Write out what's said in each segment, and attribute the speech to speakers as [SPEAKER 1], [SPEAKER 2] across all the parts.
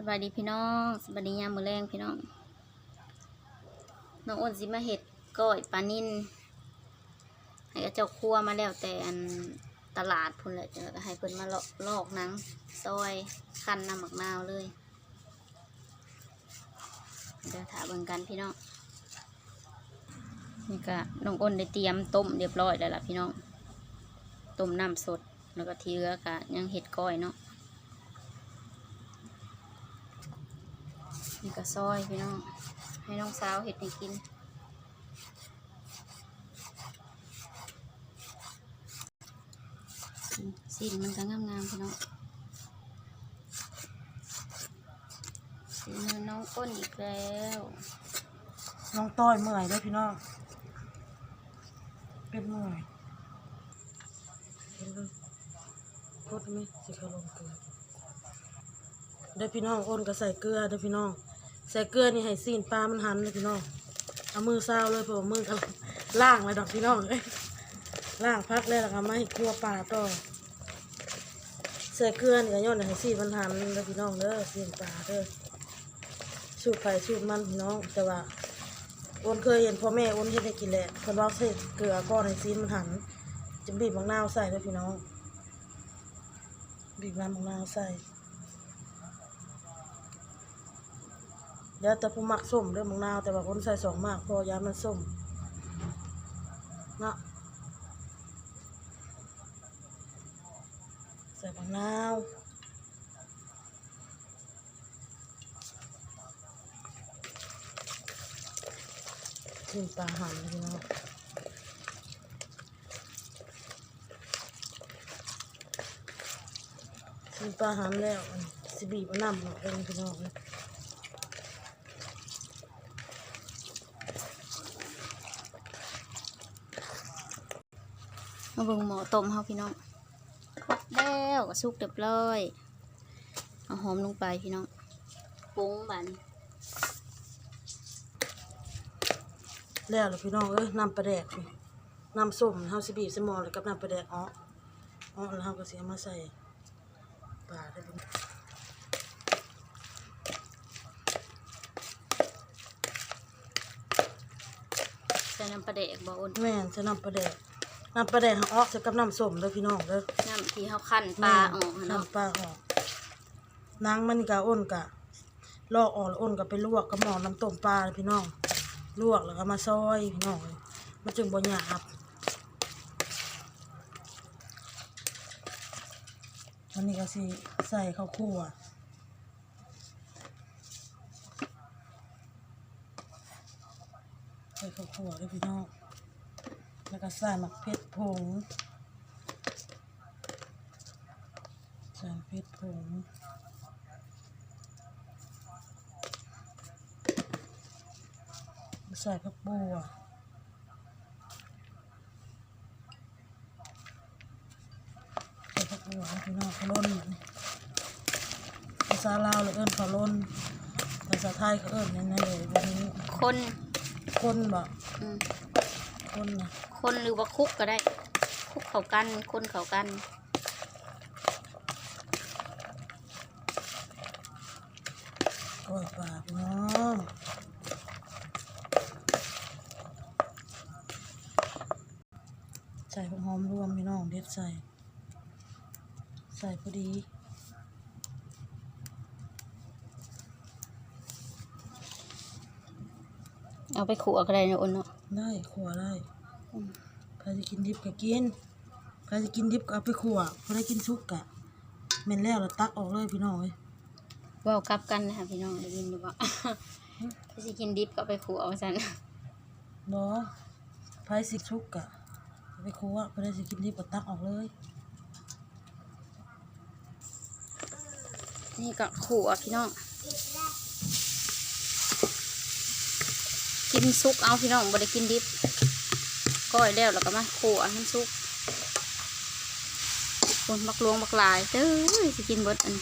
[SPEAKER 1] สบายดีพี่น้องสบายดียามมือแรงพี่น้อง น้องอ้นสิมาเห็ดก้อยปลานิ่นให้กับเจ้าครัวมาแล้วแต่อันตลาดพุ่นแหละจะให้เพิ่นมาลอกหนังซอยคั้นน้ำหมักนาวเลยเดี๋ยวถาเบิ่งกันพี่น้องนี่ก็น้องอ้นได้เตรียมต้มเรียบร้อยแล้วล่ะพี่น้องต้มน้ำสดแล้วก็ทีเหลือก็ยังเห็ดก้อยเนาะ นี่ก็ซอยพี่น้อง ให้น้องสาวเห็ดให้กินสีมันก็งามๆพี่น้องสีมือน้องก้นอีกแล้ว
[SPEAKER 2] น้องต้อยเมื่อยด้อพี่น้อง เป็นเมื่อยเห็นเลยพดไหมสิเขาลงเกลือเด้พี่น้องอ้นก็ใส่เกลือเด้พี่น้อง ใส่เกลือนี่ให้ซีนปลามันหันเลยพี่น้องเอามือซาวเลยเพราะว่ามือกันล่างเลยดอกพี่น้องเอ้ยล่างพักแล้วแล้วก็มาให้ครัวปลาต่อใส่เกลือนี่ก็ย้อนให้ซีนมันหันเด้อพี่น้องเด้อซีนปลาเด้อสูตรไฟสูตรมันพี่น้องแต่ว่าอ้นเคยเห็นพ่อแม่อ้นเฮ็ดให้กินแหละคนว่าใส่เกลือก้อนให้ซีนมันหันจะบีบมะนาวใส่เลยพี่น้องบีบน้ำมะนาวใส่ เดี๋ยวแต่ผู้มักส้มเรื่องมะนาวแต่ว่าคนใส่สองมากพอยามันส้มเนาะใส่มะนาวขึ้นปลาหันเลยพี่น้องขึ้นปลาหันแล้วสิบีบน้ำออกเองพี่น้อง
[SPEAKER 1] มาเบิ่งหมอต้มเฮาพี่น้องครบแล้วก็สุกเรียบร้อยเอาหอมลงไปพี่น้องปรุงบัดน
[SPEAKER 2] แล้วล่ะพี่น้องเอ้ยน้ำปลาแดกนี่น้ำส้มเฮาสิบีบใส่หม้อแล้วกับน้ำปลาแดกอ๋ออ๋อแล้วเฮาก็สิเอามาใส่ปลาได้พี่น้อง
[SPEAKER 1] ใส่น้ำปลาแดกบ่อ้น
[SPEAKER 2] แม่นใส่น้ำปลาแดก น้ำปลาแดกเฮาออกใส่กับน้ำส้มเด้อพี่น้องเด้อ
[SPEAKER 1] น้ำที่เฮาคั่นปลาออกหั่นเนาะ
[SPEAKER 2] น้ำปลาออกนางมันก็อ้นกะลอกออกแล้วอ้นก็ไปลวกกับหม้อน้ำต้มปลาเลยพี่น้อง ลวกแล้วก็มาซอยพี่น้องมันจึงบ่หยาบวันนี้ก็สิใส่ข้าวคั่วใส่ข้าวคั่วด้วยพี่น้อง แล้วก็ใส่หมักเพชรผงใส่เพชรผงใส่ผักบัวใส่ผักบัวให้พี่น้องเขาล้นแบบนี้ภาษาลาวเลยเอิ้นเขาล้นภาษาไทยเขาเอิ้นนั่นเลยแบบนี้
[SPEAKER 1] คน
[SPEAKER 2] คนบ่
[SPEAKER 1] อืม
[SPEAKER 2] คนนะ
[SPEAKER 1] คนหรือว่าคุกก็ได้ คุกเข้ากัน คนเข้ากัน
[SPEAKER 2] ก้อยปลาพี่น้องใส่ผักหอมรวมพี่น้องเด็ดใส่ ใส่พอดี
[SPEAKER 1] เอาไปขัวก็ได้นะอ้นเนาะ
[SPEAKER 2] ได้ขัวได้
[SPEAKER 1] อืม
[SPEAKER 2] ใครจะกินดิบก็กินใครจะกินดิบก็เอาไปขัวใครได้กินซุกกะแม่นแล้วเราตักออกเลยพี่น้องเอ้ย
[SPEAKER 1] เว่ากลับกันนะคะพี่น้องได้ยินหรือเปล่าถ้าสิกินดิบก็เอาไปขัวเอาซั่น
[SPEAKER 2] บอใครสิซุกกะเอาไปขัวใครได้สิกินดิบก็ตักออกเลย
[SPEAKER 1] นี่ก็ขัวพี่น้อง กินซุกเอาพี่น้องบ่ได้กินดิบก้อยแล้วแล้วก็มาขัวให้มันซุกคนมักลวงมักลายเด้อสิกินเบิดอัน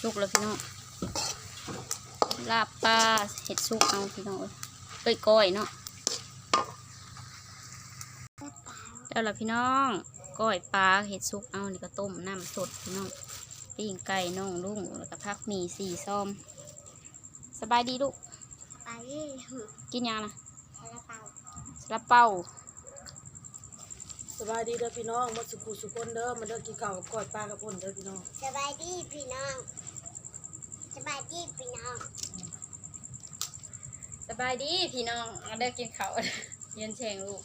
[SPEAKER 1] ซุกแล้วพี่น้องลาบปลาเห็ดซุกเอาพี่น้องเอ้ยเอ้ยก้อยเนาะแล้วล่ะพี่น้อง ก้อยปลาเห็ดซุกเอานี่ก็ต้มน้ำสดพี่น้องปิ้งไก่น้องลุงแล้วก็พักหมี่สี่ซ้อมสบายดีลูก
[SPEAKER 3] ไปที่หือ
[SPEAKER 1] กินยังนะ
[SPEAKER 3] ซาลาเปา
[SPEAKER 1] สลับเป้า
[SPEAKER 2] สบายดีเด้อพี่น้องมาสุขุสุขคนเด้อมาเด้อกินข้าวกับกอดปลากับพ่นเด้อพี่น้อง
[SPEAKER 3] สบายดีพี่น้องสบายดีพี่น้อง
[SPEAKER 1] สบายดีพี่น้องเอาได้กินเขาวเย็นแฉงลูก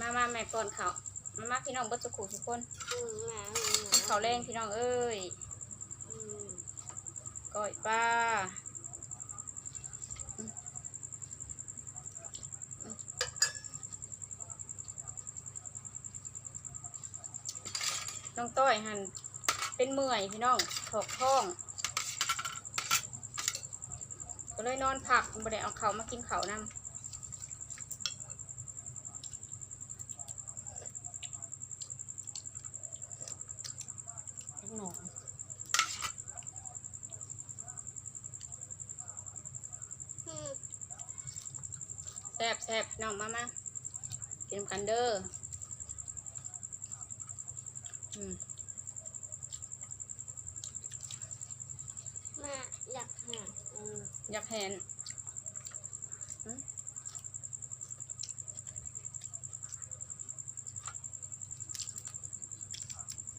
[SPEAKER 1] มามาแม่ก่อนเขาวมามาพี่น้องเบิดสุขุทุกคน
[SPEAKER 3] อืมอะอืม
[SPEAKER 1] เขาวแรงพี่น้องเอ้ย
[SPEAKER 3] อืม
[SPEAKER 1] ก้อยปลาอืมน้องต้อยหันเป็นเมื่อยพี่น้องถอกท้องก็เลยนอนพักบ่ได้เอาเขาวมากินเขาวนำ
[SPEAKER 2] ลูกหนอง
[SPEAKER 3] อืม
[SPEAKER 1] แซ่บแซ่บน้องมามากินกันเด้ออืม
[SPEAKER 3] มาอยากแหาอืม
[SPEAKER 1] อยากเห็นอืม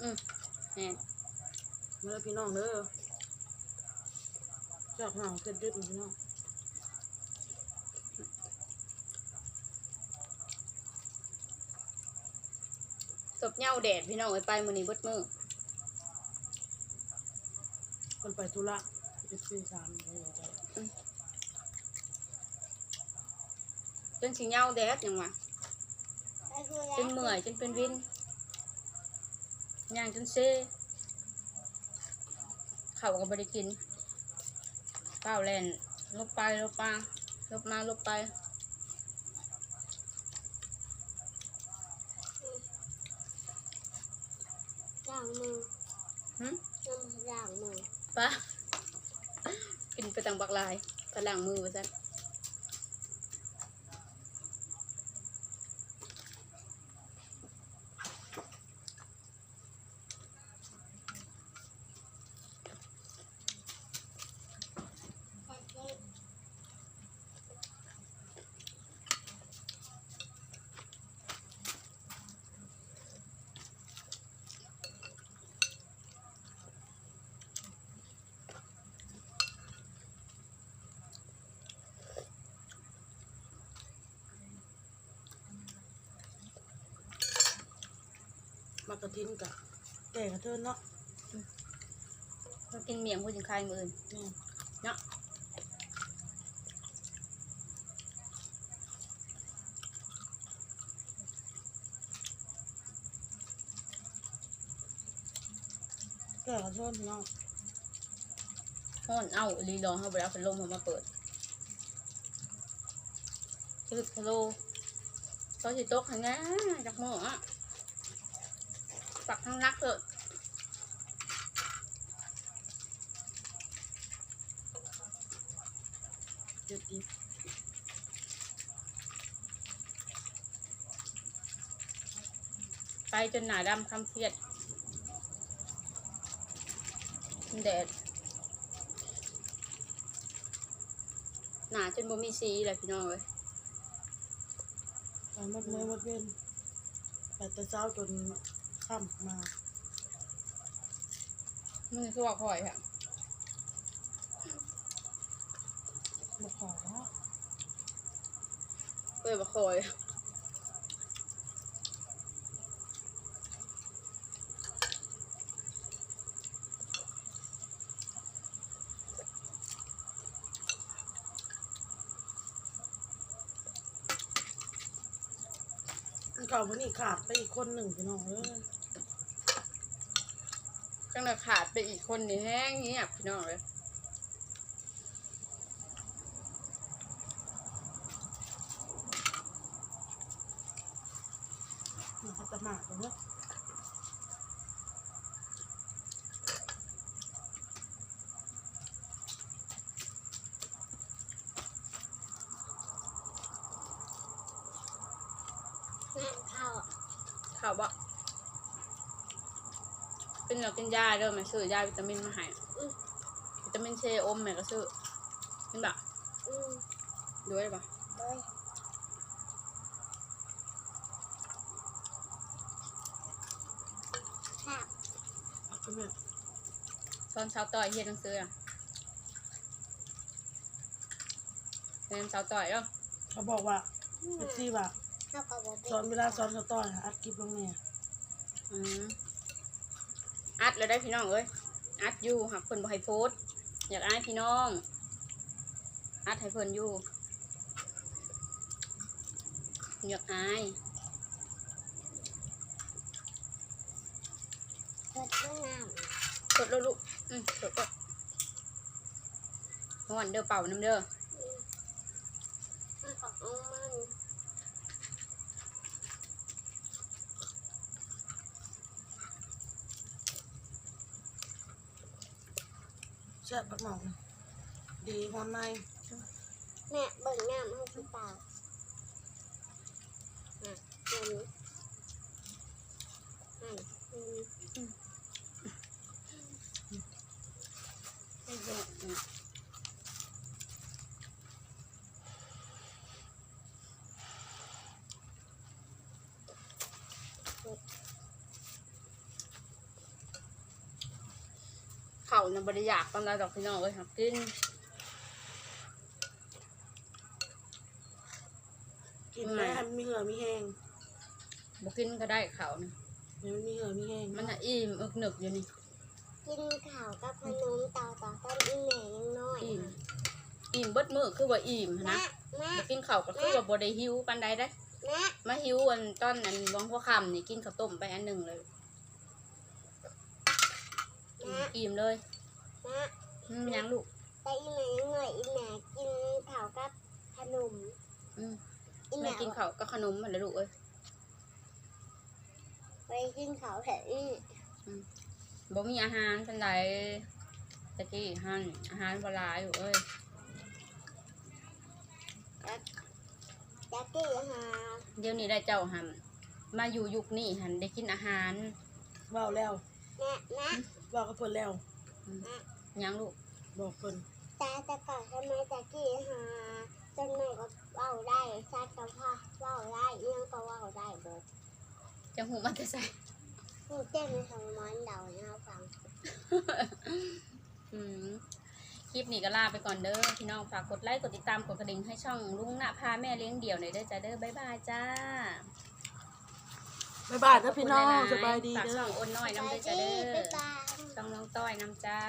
[SPEAKER 1] อืมเห็น
[SPEAKER 2] มาเด้อพี่น้องเด้อจากห่างเกิดดึดพี่น้อง
[SPEAKER 1] ตบเหย้าแดดพี่น้องเอ้ยไปมื้อนี้เบิดมื้อ
[SPEAKER 2] คนไปธุระไปซื้อสามเด้อจ้ะ
[SPEAKER 1] จนสิเหย้าแดดยังวะ
[SPEAKER 3] ไปคือ
[SPEAKER 1] จนเมื่อยจนเป็นวินย่างจนเซ่เขาวก็บ่ได้กินก้าวแล่นลบไปลบมาลบมาลบไป
[SPEAKER 3] ล้าง มือ
[SPEAKER 1] หึ
[SPEAKER 3] น้ำล้างมือ
[SPEAKER 1] ปะกินไปต่างบักลายไปล้างมือไปซะ
[SPEAKER 2] มากระทินกะแก่กระเทินเนาะ
[SPEAKER 1] มากินเมียงพูดถึงใครมืออื่น
[SPEAKER 2] นี่
[SPEAKER 1] เนาะ
[SPEAKER 2] แก่กระเทินพี่น้อง
[SPEAKER 1] ห้อนเอาลีรอเขาไปเอาพัดลมเขามาเปิดคือพะโลตอนสิโต๊ะขันนะจากหม้ออะ ปักทั้งรักเถอะ
[SPEAKER 2] จ็ดดิบ
[SPEAKER 1] ไปจนหนาดำคำเครียดมันแดดหนาจนบ่มีสีเลยพี่น้องเลย
[SPEAKER 2] ไปหมดเมื่อหมดเว้นไปแต่เช้าจน ค่ำมา
[SPEAKER 1] มันคือว่าคอยค่ะ
[SPEAKER 2] บ่ขอเนาะ
[SPEAKER 1] เปิดว่คอย
[SPEAKER 2] อันเก่าวันนี้ขาดไปอีกคนหนึ่งพี่น้องเอ้ย
[SPEAKER 1] จังเลยขาดไปอีกคนนี่แห้งเงียบพี่น้องเลย
[SPEAKER 2] มันก็จะมากเลยเนาะ
[SPEAKER 3] งานเข้า
[SPEAKER 1] ข่าวบ่เป็น เหลือกินยาเด้อแม่ซื้อยาวิตามินมาให้วิตามินเชอมแม่ก็ซื้อกินบ่
[SPEAKER 3] อืม
[SPEAKER 1] ด้วยบ่
[SPEAKER 3] เลยค่ะ
[SPEAKER 2] เอาไปแม่
[SPEAKER 1] ตอนเช้าต่อยเฮ็ดหนังสืออะเรียนเช้าต่อยเด้อ
[SPEAKER 2] เขาบอกว่าเอฟซีว่า
[SPEAKER 3] เข้ากับบ่เป็
[SPEAKER 2] สอนเวลาสอนเขาต่อยอัดคลิปลงเนี่ย
[SPEAKER 1] อืม อัดแล้วได้พี่น้องเอ้ยอัดอยู่หักเพิ่นบ่ให้โพสอยากอายพี่น้อง อัดให้เพิ่นอยู่อยากอาย
[SPEAKER 3] กิดเรื่องน้
[SPEAKER 1] กดแล้วลูกอืมกดกดหอนเด้อเป่าน้ำเด้อำ
[SPEAKER 3] อืมเข้ากับเอามัน
[SPEAKER 2] แซ่บปักหม่องดีหอมใน
[SPEAKER 3] แม่เบิ่งน้ำให้พี่เปล่าอะเดี๋ยวนี้อะเดี๋ยวนี้
[SPEAKER 1] ให้ดูอืม เข่าน่ะบริยากตอนใดดอกพี่น้องเอ้ยครับกิน
[SPEAKER 2] กินแล้วให้มันมีเหือมีแห้ง
[SPEAKER 1] บ่กินก็ได้เข่านะ
[SPEAKER 2] ให้มันมีเหือมีแห้ง
[SPEAKER 1] มันน่ะอิ่มอึกหนึกอยู่นี่
[SPEAKER 3] กินข้าวกับขนมเต่าต่อต้นอีแม่ยังน้อย
[SPEAKER 1] อิ่ม
[SPEAKER 3] ค่ะ
[SPEAKER 1] อิ่มเบิดมือคือว่าอิ่มหั้น
[SPEAKER 3] แม่
[SPEAKER 1] นะ
[SPEAKER 3] แม่
[SPEAKER 1] บ่กินข้าวก็คือว่าบ่ได้หิวปานใดได้อ
[SPEAKER 3] แม่
[SPEAKER 1] มาหิวอันตอนอันวังหัวค่ำนี่กินข้าวต้มไปอันหนึ่งเลย
[SPEAKER 3] แม่
[SPEAKER 1] อิ่มเลย
[SPEAKER 3] แม่
[SPEAKER 1] อืมยังลูก
[SPEAKER 3] แต่อีแม่ยังน้อยอีแม่กินข้าวกับขนม
[SPEAKER 1] อืม
[SPEAKER 3] อี
[SPEAKER 1] แม่
[SPEAKER 3] แม่
[SPEAKER 1] กินข้าวกับขนมมันเลยลูกเอ้ย
[SPEAKER 3] ไปกินข้าวแถวนี้
[SPEAKER 1] บ่มีอาหารปานใดตะกี้หันอาหารบ่หลายอยู่เอ้ย
[SPEAKER 3] จะกี้หา
[SPEAKER 1] เดี๋ยวนี้ได้เจ้าหันมาอยู่ยุคนี้หันได้กินอาหาร
[SPEAKER 2] เว้าแล้ว
[SPEAKER 3] แม่แม่
[SPEAKER 2] เว้ากับเพิ่นแล้ว
[SPEAKER 1] ยังลูก
[SPEAKER 2] บอกเพิ่น
[SPEAKER 3] แต่แต่ก่อนทำไมจะกี้หาจนแม่ก็เว้าได้ชาติกับพ่อเว้าได้เอียงก็เว้าได้เบิด
[SPEAKER 1] จังหูมันจะใส่
[SPEAKER 3] หนูเต้นในสมอนเดาให้เราฟัง
[SPEAKER 1] อืมคลิปนี้ก็ลาไปก่อนเด้อพี่น้องฝากกดไลค์กดติดตามกดกระดิ่งให้ช่องลุงณพาแม่เลี้ยงเดี่ยวหน่อยเด้อจ้าเด้อบ๊ายบายจ้า
[SPEAKER 2] บ๊ายบายนะพี่น้องสบายดี
[SPEAKER 1] ฝาก
[SPEAKER 2] เด้
[SPEAKER 1] ช่
[SPEAKER 2] อ
[SPEAKER 1] องอ้นน้อยน้ำเด้อจ้าเด้
[SPEAKER 3] บ๊าย
[SPEAKER 1] อบา
[SPEAKER 3] ย
[SPEAKER 1] ต้องน้องต้อยน้ำจ้า